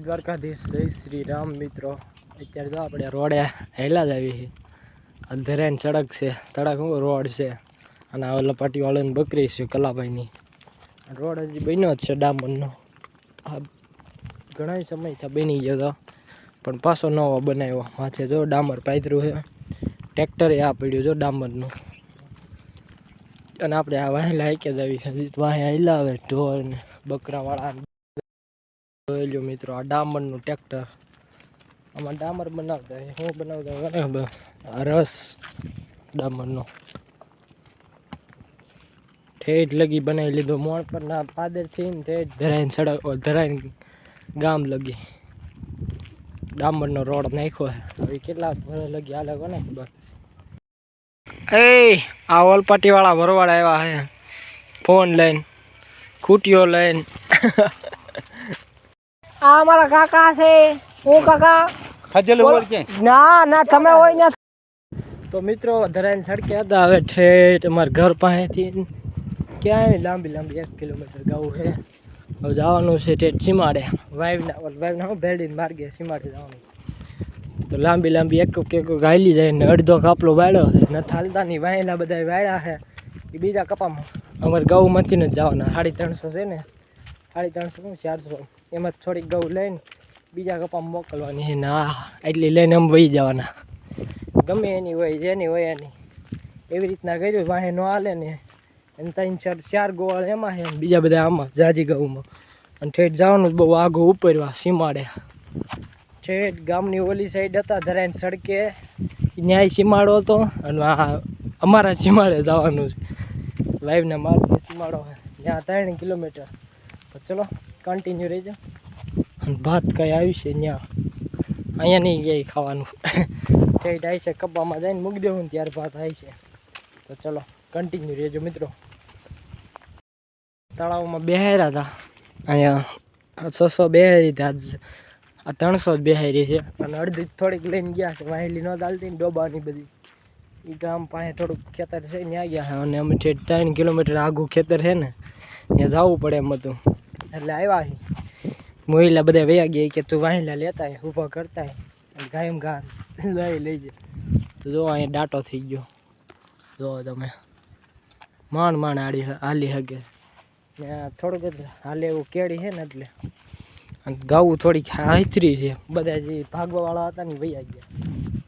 દ્વારકાધીશ, જય શ્રી રામ મિત્રો. અત્યારે તો આપણે રોડે હેલા જ આવી છે ધરેન સડક છે. સડક હું રોડ છે. અને આ લપાટીવાળાની બકરી છે, કલાભાઈની. રોડ હજી બન્યો જ છે ડામરનો. આ ઘણા સમયથી બની ગયો હતો પણ પાછો નવો બનાવ્યો. માથે જો ડામર પાથરું છે. ટ્રેક્ટરે આ પડ્યું જો ડામરનું. અને આપણે આ વાહેલા હાઈકે જ આવી હજી વાહે હેલા આવે ઢોર ને બકરાવાળા લ્યો મિત્રો, આ ડામરનું ટ્રેક્ટર આમાં ડામર બનાવતા હું બનાવતા રસ ડામરનો. ઠેઠ લગી બનાવી લીધો, મોણ પરના પાદરથી ઠેઠ ધરાઈને સડક ધરાઈને ગામ લગી. ડામરનો રોડ નાખ્યો હવે કેટલા લગી, હાલે કોને ખબર? એ આ ઓલપાટીવાળા ભરવાડા આવ્યા હે ફોન લઈને ખૂટીઓ લઈને. આ મારા કાકા છે. હું કાકા? ખજલ બોલો. કે ના ના તમે હોય ને તો મિત્રો ધરાઈને સડકે હતા હવે ઠેઠ અમારા ઘર પાસેથી. ક્યાંય લાંબી લાંબી એક કિલોમીટર ગાવું છે. હવે જવાનું છે ઠેઠ સીમાડે. વાઈવના વાઈવના હું ભેડીને માર્ગે સીમાડે જવાનું. તો લાંબી લાંબી એક એક ગાયલી જાય ને અડધો કાપલો વાળ્યો છે. ન હાલતા નહીં વાયેલા બધા વાળ્યા છે. એ બીજા કપામાં. અમારે ગૌમાંથી જ જવાના. સાડી ત્રણસો છે ને. સાડી ત્રણસો શું ચારસો. એમાં થોડીક ઘઉં લઈને બીજા કપામાં મોકલવાની. છે ને એટલી લઈને આમ વહી જવાના. ગમે એની હોય, જેની હોય એની. એવી રીતના કર્યું, વાહે ન હાલે ને. એને ત્રણ, ચાર ચાર ગોવાળ એમાં છે બીજા બધા આમાં, જાજી ઘઉંમાં અને ઠેઠ જવાનું બહુ આગો ઉપરવા સીમાડે. ઠેઠ ગામની ઓલી સાઈડ હતા, ધરાઈને સડકે. ન્યાય સીમાડો હતો અને આ અમારા સીમાડે જવાનું છે. લાઈવના માર્ગે સીમાડો ત્યાં ત્રણ કિલોમીટર. તો ચલો કન્ટિન્યુ રહેજો અને ભાત કઈ આવી છે ત્યાં અહીંયા નહીં ગયા ખાવાનું. ઠેઠ આવી છે કપ્પામાં જઈને મૂકી દેવું ત્યાર ભાત આવી છે. તો ચલો કન્ટિન્યુ રહેજો મિત્રો. તળાવમાં બેહાર્યા હતા. અહીંયા છસો બેહારી હતા આ ત્રણસો જ બેહારી છે. અને અડધી થોડીક લઈને ગયા છે. વાહેલી ન ચાલતી ને ડોબાની બધી. એ ગામ પાસે થોડુંક ખેતર છે ત્યાં ગયા છે. અને અમે ત્રણ કિલોમીટર આગું ખેતર છે ને, ત્યાં જવું પડે એમ હતું. એટલે આવ્યા છે મોહિલા બધા વયા ગયા કે તું વાહિલા લેતા હે ઊભા કરતા હે ગાયમ ઘા લઈ લઈ જાય તો જો અહીંયા ડાટો થઈ ગયો. જો તમે. માણ માણ આડી હાલી હગે થોડુંક હાલે એવું કેળી છે ને એટલે. અને ગાવું થોડીક હાથરી છે. બધા જે ભાગવાવાળા હતા ને વૈયા ગયા.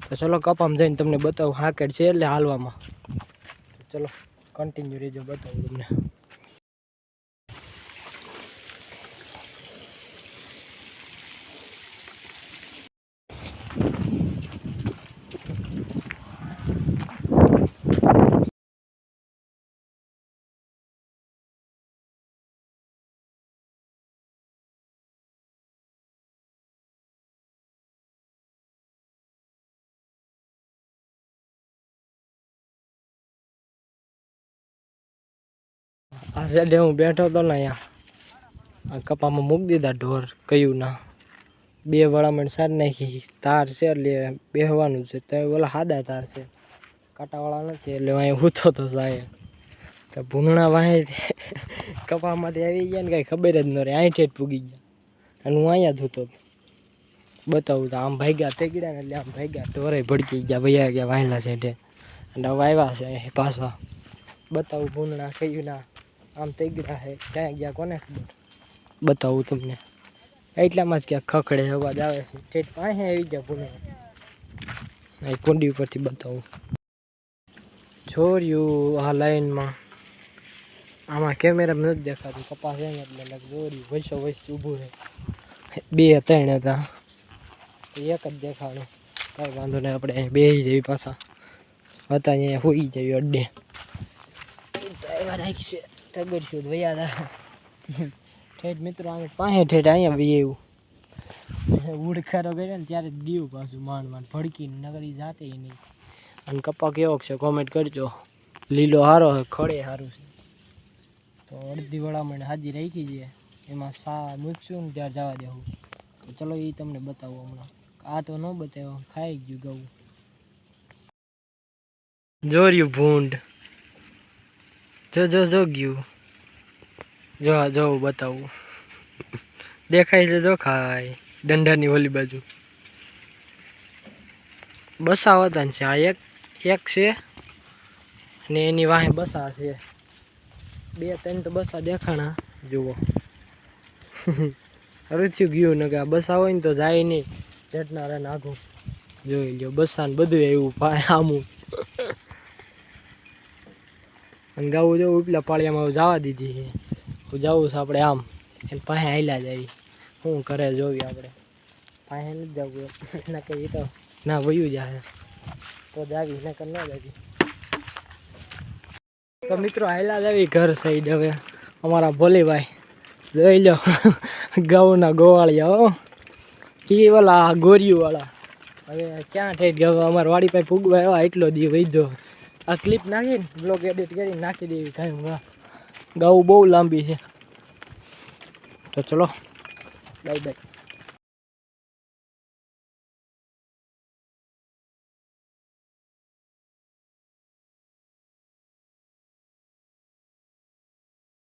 તો ચલો કપામાં જઈને તમને બતાવું, હાકેડ છે એટલે હાલવામાં. ચલો કન્ટિન્યુ રહેજો, બતાવું તમને. આ હું બેઠો હતો ને અહીંયા. આ કપામાં મૂકી દીધા ઢોર કયું ના બે વળામણ સાર નાખી. તાર છે એટલે બેહવાનું છે. તો ઓલા સાદા તાર છે. કાંટાવાળા નથી, એટલે અહીંયા હૂતો હતો સાહેબ. તો ભૂંગણા વાહે કપામાંથી આવી ગયા ને કાંઈ ખબર જ ન રહે. અહીં ઠેઠ પૂગી ગયા. અને હું અહીંયા ધૂતો હૂતો. બતાવું તો આમ ભાગ્યા તે ગયા ને એટલે આમ ભાગ્યા. ઢોરે ભડકી ગયા, વૈયા ગયા વાહેલા છે અને આવ્યા છે પાછા. બતાવું ભૂંગણા કયું ના આમ થઈ ગયા. છે ક્યાં ગયા કોને ખબર? બતાવું તમને. એટલામાં જ ક્યાં ખખડે અવાજ આવે છે. ઠેઠ પાસે આવી ગયા ભૂલે અહીં કુંડી ઉપરથી બતાવું. જોર્યું આ લાઈનમાં. આમાં કેમેરામાં નથી દેખાતું. કપાસ એમ એટલે લગ જોર્યું વૈસો વૈસ ઊભું રહે. બે ત્રણ હતા. એક જ દેખાડું. કાંઈ વાંધો નહીં આપણે બે જઈએ પાછા. હતા અહીંયા હોઈ જઈએ અડ્ડે ડ્રાઈવર રાખશે તગડશું શોધ વયા હતા ઠેઠ મિત્રો અમે પાસે ઠેઠ અહીંયા બી એવું. ઉડખારો કર્યો ને ત્યારે દીવું પાછું માંડ માંડ ભડકીને નગરી જાતે નહીં. અને કપ્પા કેવો છે કોમેન્ટ કરજો. લીલો સારો છે, ખડે સારું છે. તો અડધી વળામણ હાજી રાખી છે. એમાં સા મૂકશું ને ત્યારે જવા દેવું તો ચલો એ તમને બતાવું હમણાં. આ તો ન બતાવ્યો, ખાઈ ગયું ગવું જોર્યું ભૂંડ. જો જો જો ગયું. જો જો, બતાવું. દેખાય છે, જો, ખાય. દંડાની ઓલી બાજુ. બસા વતન છે. આ એક એક છે અને એની વાહે બસા છે. બે, ત્રણ તો બસા દેખાણા. જુઓ. રૂચ્યું ગયું ને કે આ બસા હોય ને તો જાય નહીં. જેટના રે નાખું જોઈ લ્યો બસા ને બધું એવું આમું. અને ગાવું જવું ઉપલા પાળિયામાં જવા દીધી છે. તો જવું છે આપણે આમ. એને પાસે આયલા જાય શું કરે જોવી આપણે. પાસે નથી જવું ના કહીએ તો ના વયું જાય તો જાવી ના કર ના જાવી તો મિત્રો આયલા જાવી ઘર સાઈડ હવે. અમારા ભોલીભાઈ. જોઈ લો. ગાઉના ગોવાળિયા હો. એ વાલા ગોરિયું વાળા હવે ક્યાં ઠેઠ ગયો અમારા વાડી પાસે ફૂગવા આવ્યા, એટલો દી વૈધો આ ક્લિપ નાખીને બ્લોગ એડિટ કરીને નાખી દેવી કાંઈ ગાઉ બહુ લાંબી છે. તો ચલો બાય બાય